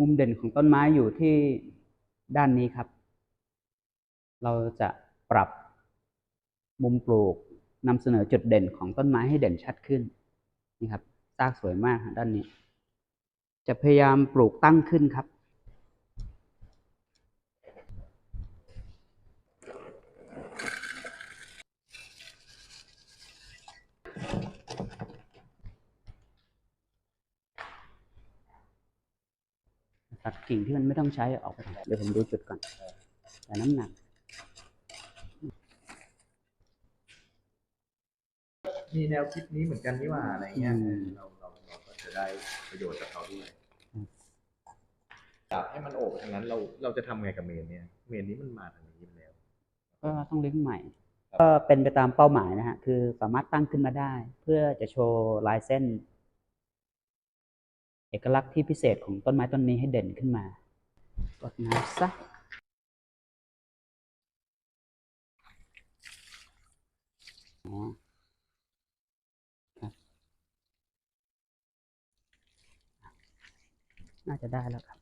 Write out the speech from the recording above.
มุมเด่นของต้นไม้อยู่ที่ด้านนี้ครับ เราจะปรับมุมปลูกนำเสนอจุดเด่นของต้นไม้ให้เด่นชัดขึ้นนี่ครับซากสวยมากด้านนี้ จะพยายามปลูกตั้งขึ้นครับ ตัดกิ่งที่มันไม่ต้องใช้ออกไปก่อนเดี๋ยวผมดูจุดก่อน แต่น้ำหนัก มีแนวคิดนี้เหมือนกันนี่หว่าอะไรเงี้ยอืม เราเราเราก็จะได้ประโยชน์จากเขาด้วยอืมอยากให้มันโอบทางนั้นเราเราจะทำไงกับเมนเนี่ย เมนนี้มันมาทางนี้แล้ว ก็ต้องเลี้ยงใหม่ ก็เป็นไปตามเป้าหมายนะฮะ คือสามารถตั้งขึ้นมาได้ เพื่อจะโชว์ลายเส้นเอกลักษณ์ที่พิเศษของต้นไม้ต้นนี้ให้เด่นขึ้นมากดน้ำซะอ๋อครับน่าจะได้แล้วครับ